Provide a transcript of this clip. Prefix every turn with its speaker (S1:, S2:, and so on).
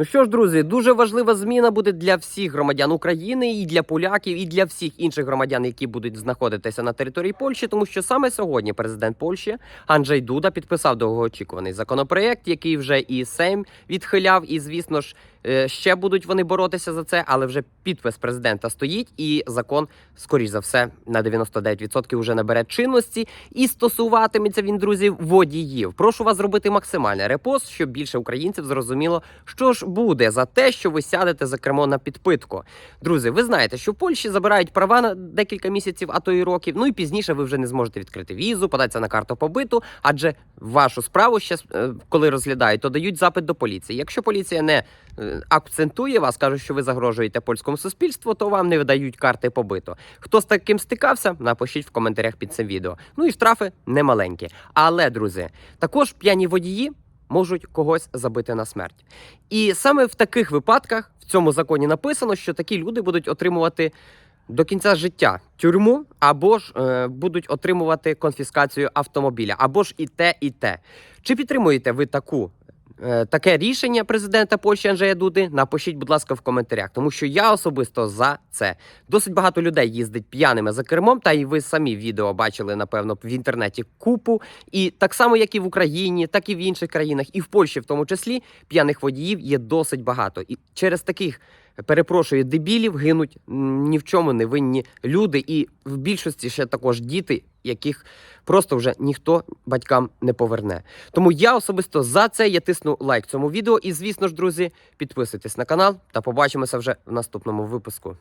S1: Ну що ж, друзі, дуже важлива зміна буде для всіх громадян України і для поляків, і для всіх інших громадян, які будуть знаходитися на території Польщі, тому що саме сьогодні президент Польщі Анджей Дуда підписав довгоочікуваний законопроект, який вже і Сейм відхиляв, і звісно ж. Е, Ще будуть вони боротися за це, але вже підпис президента стоїть, і закон, скоріш за все, на 99% вже набере чинності. І стосуватиметься він, друзі, водіїв. Прошу вас зробити максимальний репост, щоб більше українців зрозуміло, що ж буде за те, що ви сядете за кермо на підпитку. Друзі, ви знаєте, що в Польщі забирають права на декілька місяців, а то і років. Ну і пізніше ви вже не зможете відкрити візу, податися на карту побиту, адже вашу справу ще е, коли розглядають, то дають запит до поліції. Якщо поліція не е, акцентує вас, каже, що ви загрожуєте польському суспільству, то вам не видають карти побиту. Хто з таким стикався, напишіть в коментарях під цим відео. Ну і штрафи немаленькі. Але, друзі, також п'яні водії можуть когось забити на смерть. І саме в таких випадках в цьому законі написано, що такі люди будуть отримувати. До кінця життя тюрму або ж е, будуть отримувати конфіскацію автомобіля, або ж і те, і те. Чи підтримуєте ви таку таке рішення президента Польщі Анджея Дуди, напишіть, будь ласка, в коментарях, тому що я особисто за це. Досить багато людей їздить п'яними за кермом, та і ви самі відео бачили, напевно, в інтернеті купу. І так само, як і в Україні, так і в інших країнах, і в Польщі, в тому числі, п'яних водіїв є досить багато. І через таких. Перепрошую, дебілів гинуть ні в чому не винні люди, і в більшості ще також діти, яких просто вже ніхто батькам не поверне. Тому я особисто за це я тисну лайк цьому відео. І звісно ж, друзі, підписуйтесь на канал та побачимося вже в наступному випуску.